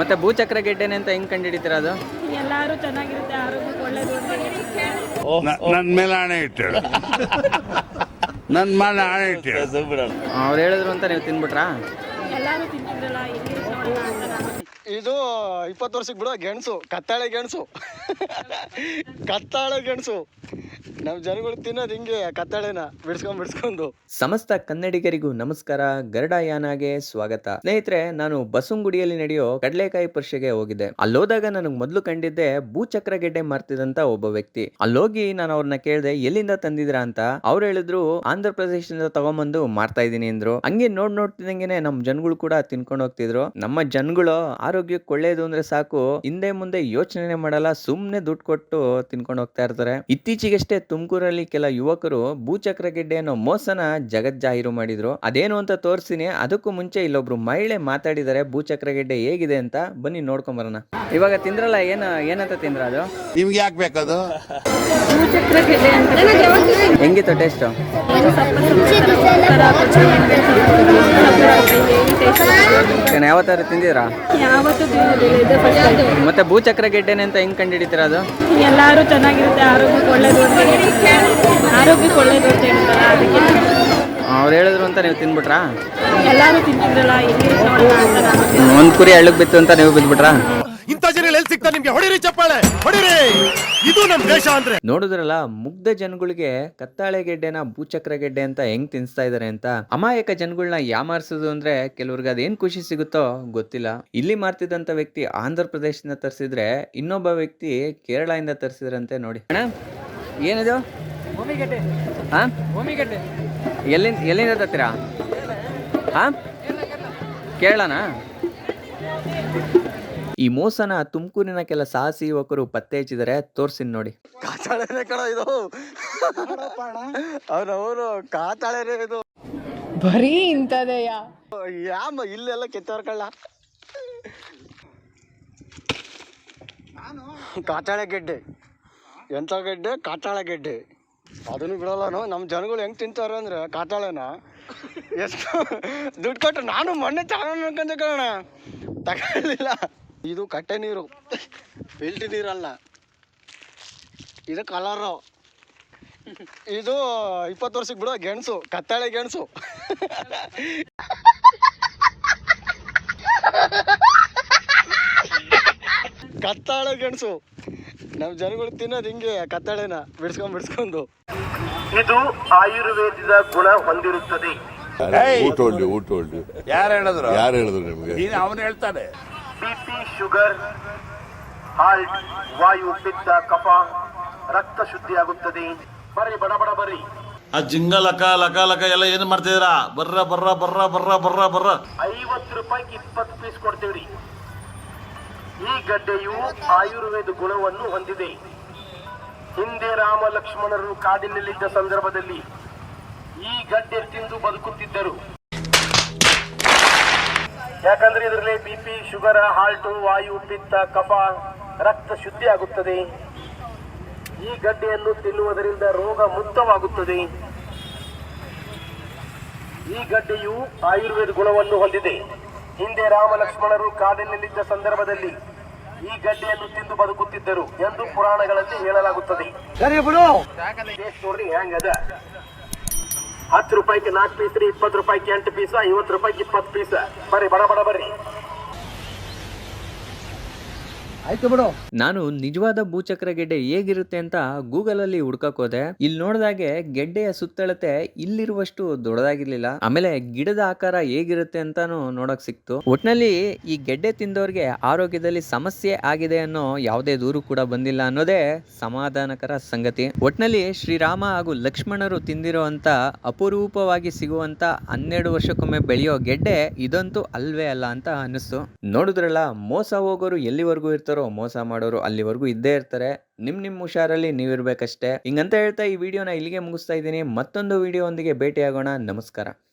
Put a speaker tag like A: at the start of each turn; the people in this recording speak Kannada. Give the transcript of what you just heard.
A: ಮತ್ತೆ ಭೂಚಕ್ರ ಗೆಡ್ಡೆನೆ ಅಂತ ಹೆಂಗ್ ಕಂಡಿಡಿತೀರ ಅದು?
B: ಎಲ್ಲಾರು ಚೆನ್ನಾಗಿರುತ್ತೆ ಆರೋಗ್ಯಕ್ಕೆ ಒಳ್ಳೇದು ಅಂತ ಹೇಳಿ
C: ನನ್ನ ಮೇಲೆ ಹಣೆ ಇಟ್ಟೇಳು ನನ್ನ ಮೇಲೆ ಹಣೆ ಇಟ್ಟೇಳು
A: ಅವ್ರು ಹೇಳಿದ್ರು ಅಂತ ನೀವು ತಿನ್ಬಿಟ್ರಾ?
B: ಎಲ್ಲರೂ ತಿಂತಿದ್ರಲ್ಲ ಹೆಂಗಿರುತ್ತೆ ನೋಡೋಣ ಅಂತ ನಾನು
D: ಇದು ಇಪ್ಪತ್ತು ವರ್ಷಕ್ಕೆ ಬಿಡೋ ಗೆಣಸು ಕತ್ತಾಳೆ ಗೆಣಸು. ಕತ್ತಾಳೆ ಗೆಣಸು. ನಮ್ಮ ಜನಗಳು ತಿನ್ನೋದು ಹಿಂಗೆ, ಕತ್ತಳೆನ ಬಿಡ್ಸ್ಕೊಂಡ್ ಬಿಡ್ಸ್ಕೊಂಡು.
A: ಸಮಸ್ತ ಕನ್ನಡಿಗರಿಗೂ ನಮಸ್ಕಾರ ಗರಡ ಯಾನಾಗೆ ಸ್ವಾಗತ. ಸ್ನೇಹಿತರೆ, ನಾನು ಬಸುಂಗುಡಿಯಲ್ಲಿ ನಡೆಯೋ ಕಡಲೆಕಾಯಿ ಪರ್ಷೆಗೆ ಹೋಗಿದ್ದೆ. ಅಲ್ಲೋದಾಗ ನನಗೆ ಮೊದಲು ಕಂಡಿದ್ದೆ ಭೂಚಕ್ರ ಗೆಡ್ಡೆ ಮಾರ್ತಿದಂತ ಒಬ್ಬ ವ್ಯಕ್ತಿ. ಅಲ್ಲೋಗಿ ನಾನು ಅವ್ರನ್ನ ಕೇಳಿದೆ, ಎಲ್ಲಿಂದ ತಂದಿದ್ರಾ ಅಂತ. ಅವ್ರು ಹೇಳಿದ್ರು, ಆಂಧ್ರ ಪ್ರದೇಶದಿಂದ ತಗೊಂಬಂದು ಮಾರ್ತಾ ಇದೀನಿ ಅಂದ್ರು. ಹಂಗೆ ನೋಡ್ ನೋಡ್ತಿದಂಗೆನೆ ನಮ್ ಜನಗಳು ಕೂಡ ತಿನ್ಕೊಂಡು ಹೋಗ್ತಿದ್ರು. ನಮ್ಮ ಜನಗಳು ಆರೋಗ್ಯಕ್ಕೆ ಒಳ್ಳೇದು ಅಂದ್ರೆ ಸಾಕು, ಹಿಂದೆ ಮುಂದೆ ಯೋಚನೆ ಮಾಡಲ್ಲ, ಸುಮ್ನೆ ದುಡ್ಡು ಕೊಟ್ಟು ತಿನ್ಕೊಂಡು ಹೋಗ್ತಾ ಇರ್ತಾರೆ. ಇತ್ತೀಚೆಗಷ್ಟೇ ತುಮಕೂರಲ್ಲಿ ಕೆಲ ಯುವಕರು ಭೂಚಕ್ರಗೆಡ್ಡೆ ಅನ್ನೋ ಮೋಸನ ಜಗಜ್ಜಾಹೀರು ಮಾಡಿದ್ರು. ಅದೇನು ಅಂತ ತೋರಿಸ್ತೀನಿ. ಅದಕ್ಕೂ ಮುಂಚೆ ಇಲ್ಲೊಬ್ರು ಮಹಿಳೆ ಮಾತಾಡಿದ್ದಾರೆ ಭೂಚಕ್ರಗೆಡ್ಡೆ ಹೇಗಿದೆ ಅಂತ ಬನ್ನಿ ನೋಡ್ಕೊಂಬರೋಣ ಇವಾಗ ತಿಂದ್ರಲ್ಲ ಏನ ಏನಂತ ತಿಂದ್ರ ಅದು?
C: ನಿಮ್ಗೆ ಯಾಕೆ ಬೇಕದು?
A: ಹೆಂಗಿತ್ತು ಟೇಸ್ಟ್?
B: ಏನು
A: ಯಾವತ್ತಾರು ತಿಂದಿರಾ
B: ಯಾವತ್ತೂ ತಿನ್ನೋದಿಲ್ಲ ಇದೆ
A: ಮತ್ತೆ ಭೂಚಕ್ರ ಗೆಡ್ಡೆನೆ ಅಂತ ಹೆಂಗ್ ಕಂಡಿಡಿತೀರ ಅದು?
B: ಎಲ್ಲರೂ ಚೆನ್ನಾಗಿರುತ್ತೆ ಆರೋಗ್ಯಕ್ಕೆ ಒಳ್ಳೇದು ಅಂತ ಹೇಳಿ ಆರೋಗ್ಯಕ್ಕೆ ಒಳ್ಳೇದು ಅಂತ ಹೇಳ್ತಾರೆ ಅದಕ್ಕೆ.
A: ಅವ್ರು ಹೇಳಿದ್ರು ಅಂತ ನೀವು ತಿನ್ಬಿಟ್ರಾ?
B: ಎಲ್ಲರೂ ತಿಂತಿದ್ರಲ್ಲ ಹೆಂಗಿರುತ್ತೆ ನೋಡೋಣ ಅಂತ ನಾನು
A: ಒಂದ್ ಕುರಿ ಹಳ್ಳಕ್ ಬಿತ್ತು ಅಂತ ನೀವು ಬಿದ್ಬಿಟ್ರಾ?
E: ಇಂಥ ಜನಗಳು ಎಲ್ಲಿ ಸಿಗ್ತಾರೆ ನಿಮ್ಗೆ? ಹೊಡಿರಿ ಚಪ್ಪಾಳೆ, ಹೊಡಿರಿ. ಇದು ನಮ್ ದೇಶ ಅಂದ್ರೆ.
A: ನೋಡಿದ್ರಲ್ಲ, ಮುಗ್ಧ ಜನಗಳಿಗೆ ಕತ್ತಾಳೆ ಗೆಡ್ಡೆನ ಭೂಚಕ್ರ ಗೆಡ್ಡೆ ಅಂತ ಹೆಂಗ್ ತಿನ್ಸ್ತಾ ಇದಾರೆ ಅಂತ ಅಮಾಯಕ ಜನಗಳನ್ನ ಯಾಮಾರಿಸೋದು ಅಂದ್ರೆ ಕೆಲವ್ರಿಗೆ ಅದೇನ್ ಖುಷಿ ಸಿಗುತ್ತೋ ಗೊತ್ತಿಲ್ಲ. ಇಲ್ಲಿ ಮಾರ್ತಿದಂತ ವ್ಯಕ್ತಿ ಆಂಧ್ರ ಪ್ರದೇಶದಿಂದ ತರಿಸಿದ್ರೆ ಇನ್ನೊಬ್ಬ ವ್ಯಕ್ತಿ ಕೇರಳದಿಂದ ತರಿಸಿದ್ರಂತೆ ನೋಡಿ. ಅಣ್ಣ, ಏನಿದು? ಹಾ? ಎಲ್ಲಿಂದ ಎಲ್ಲಿಂದ ತತ್ತೀರಾ ಹಾ? ಕೇರಳನಾ? ಈ ಮೋಸನ ತುಮಕೂರಿನ ಕೆಲ ಸಾಹಸಿ ಯುವಕರು ಪತ್ತೆ ಹಚ್ಚಿದರೆ ತೋರ್ಸಿನ್ ನೋಡಿ.
D: ಕಾತಾಳೆನೆ ಕಣ ಇದು. ಕಾತಾಳೆನೆ ಇದು.
F: ಬರೀ ಇಂಥದೆಯಾ?
D: ಯಾಮ ಇಲ್ಲೆಲ್ಲ ಕೆತ್ತವ್ರ ಕಾಟಾಳೆ ಗೆಡ್ಡೆ. ಎಂಥ ಗೆಡ್ಡೆ? ಕಾಟಾಳೆ ಗೆಡ್ಡೆ. ಅದನ್ನು ಬಿಡಲ್ಲನು? ನಮ್ಮ ಜನಗಳು ಹೆಂಗೆ ತಿಂತಾರೆ ಅಂದ್ರೆ ಕಾಟಾಳೆನ ಎಷ್ಟು ದುಡ್ಡು ಕೊಟ್ಟು ನಾನು ಮೊನ್ನೆ ಅನ್ಕೊಂಡೆ ಕಣ ತಗೊಳ್ಳಿಲ್ಲ. ಇದು ಕಟ್ಟೆ ನೀರು. ಫಿಲ್ಟ್ ನೀರಲ್ಲ. ಇದು ಕಲರು ಇದು ಇಪ್ಪತ್ತು ವರ್ಷಕ್ಕೆ ಬಿಡೋ ಗೆಣಸು ಕತ್ತಾಳೆ ಗೆಣಸು. ಕತ್ತಾಳೆ ಗೆಣಸು. ನಮ್ಮ ಜನಗಳು ತಿನ್ನೋದು ಹಿಂಗೆ ಕತ್ತಾಳೆನ ಬಿಡ್ಸ್ಕೊಂಡ್ ಬಿಡ್ಸ್ಕೊಂಡು.
G: ಇದು ಆಯುರ್ವೇದದ ಗುಣ ಹೊಂದಿರುತ್ತದೆ.
C: ಊಟ
E: ಯಾರು ಹೇಳಿದ್ರು?
C: ಯಾರು ಹೇಳಿದ್ರು ನಿಮ್ಗೆ?
E: ಅವನು ಹೇಳ್ತಾನೆ.
G: ಬಿಪಿ ಶುಗರ್ ಹಾರ್ಟ್ ವಾಯು ಪಿತ್ತ ಕಫ ರಕ್ತ ಶುದ್ಧಿಯಾಗುತ್ತದೆ. ಬರ್ರಿ ಬಡ ಬಡ ಬರ್ರಿ.
H: ಆ ಜಿಂಗ ಲಕ ಲಕ ಲಕ ಎಲ್ಲ ಏನ್ ಮಾಡ್ತಿದ್ದೀರಾ? ಬರ್ರ ಬರ್ರ ಬರ್ರ ಬರ್ರ ಬರ್ರ ಬರ್ರ.
G: ಐವತ್ತು ರೂಪಾಯಿಗೆ ಇಪ್ಪತ್ತು ಪೀಸ್ ಕೊಡ್ತೀವ್ರಿ. ಈ ಗಡ್ಡೆಯು ಆಯುರ್ವೇದ ಗುಣವನ್ನು ಹೊಂದಿದೆ. ಹಿಂದೆ ರಾಮ ಲಕ್ಷ್ಮಣರು ಕಾಡಿನಲ್ಲಿದ್ದ ಸಂದರ್ಭದಲ್ಲಿ ಈ ಗಡ್ಡೆ ತಿಂದು ಬದುಕುತ್ತಿದ್ದರು. ಯಾಕಂದ್ರೆ ಇದರಲ್ಲಿ ಬಿ ಪಿ ಶುಗರ್ ಹಾಲ್ಟು ವಾಯು ಪಿತ್ತ ಕಫ ರಕ್ತ ಶುದ್ಧಿ ಆಗುತ್ತದೆ ಈ ಗಡ್ಡೆಯನ್ನು ತಿನ್ನುವುದರಿಂದ ರೋಗ ಮುಕ್ತವಾಗುತ್ತದೆ. ಈ ಗಡ್ಡೆಯು ಆಯುರ್ವೇದ ಗುಣವನ್ನು ಹೊಂದಿದೆ. ಹಿಂದೆ ರಾಮ ಲಕ್ಷ್ಮಣರು ಕಾಡಿನಲ್ಲಿದ್ದ ಸಂದರ್ಭದಲ್ಲಿ ಈ ಗಡ್ಡೆಯನ್ನು ತಿಂದು ಬದುಕುತ್ತಿದ್ದರು ಎಂದು ಪುರಾಣಗಳಲ್ಲಿ ಹೇಳಲಾಗುತ್ತದೆ. ಹತ್ತು ರೂಪಾಯಿಗೆ ನಾಲ್ಕು ಪೀಸ್ ರೀ, ಇಪ್ಪತ್ತು ರೂಪಾಯಿಗೆ ಎಂಟು ಪೀಸ, ಐವತ್ತು ರೂಪಾಯಿಗೆ ಇಪ್ಪತ್ತು ಪೀಸ. ಬರ್ರಿ, ಬಡ ಬಡ ಬರ್ರಿ.
A: ನಾನು ನಿಜವಾದ ಭೂಚಕ್ರ ಗೆಡ್ಡೆ ಹೇಗಿರುತ್ತೆ ಅಂತ ಗೂಗಲ್ ಅಲ್ಲಿ ಹುಡ್ಕಕ್ ಹೋದೆ. ಇಲ್ಲಿ ನೋಡಿದಾಗೆ ಗೆಡ್ಡೆಯ ಸುತ್ತಳತೆ ಇಲ್ಲಿರುವಷ್ಟು ದೊಡ್ಡದಾಗಿರ್ಲಿಲ್ಲ. ಆಮೇಲೆ ಗಿಡದ ಆಕಾರ ಹೇಗಿರುತ್ತೆ ಅಂತಾನು ನೋಡಕ್ ಸಿಕ್ತು. ಒಟ್ನಲ್ಲಿ ಈ ಗೆಡ್ಡೆ ತಿಂದವ್ರಿಗೆ ಆರೋಗ್ಯದಲ್ಲಿ ಸಮಸ್ಯೆ ಆಗಿದೆ ಅನ್ನೋ ಯಾವುದೇ ದೂರು ಕೂಡ ಬಂದಿಲ್ಲ ಅನ್ನೋದೇ ಸಮಾಧಾನಕರ ಸಂಗತಿ. ಒಟ್ನಲ್ಲಿ ಶ್ರೀರಾಮ ಹಾಗೂ ಲಕ್ಷ್ಮಣರು ತಿಂದಿರುವಂತ ಅಪರೂಪವಾಗಿ ಸಿಗುವಂತ ಹನ್ನೆರಡು ವರ್ಷಕ್ಕೊಮ್ಮೆ ಬೆಳೆಯೋ ಗೆಡ್ಡೆ ಇದಂತೂ ಅಲ್ವೇ ಅಲ್ಲ ಅಂತ ಅನ್ನಿಸ್ತು. ನೋಡಿದ್ರಲ್ಲ ಮೋಸ ಹೋಗೋರು ಎಲ್ಲಿವರೆಗೂ ಇರ್ತಾರೋ. ಮೋಸ ಮಾಡೋರು ಅಲ್ಲಿವರೆಗೂ ಇದ್ದೇ ಇರ್ತಾರೆ. ನಿಮ್ ನಿಮ್ ಹುಷಾರಲ್ಲಿ ನೀವಿರ್ಬೇಕಷ್ಟೇ ಹಿಂಗಂತ ಹೇಳ್ತಾ ಈ ವಿಡಿಯೋನ ಇಲ್ಲಿಗೆ ಮುಗಿಸ್ತಾ ಇದ್ದೀನಿ. ಮತ್ತೊಂದು ವಿಡಿಯೋ ಒಂದಿಗೆ ಭೇಟಿಯಾಗೋಣ. ನಮಸ್ಕಾರ.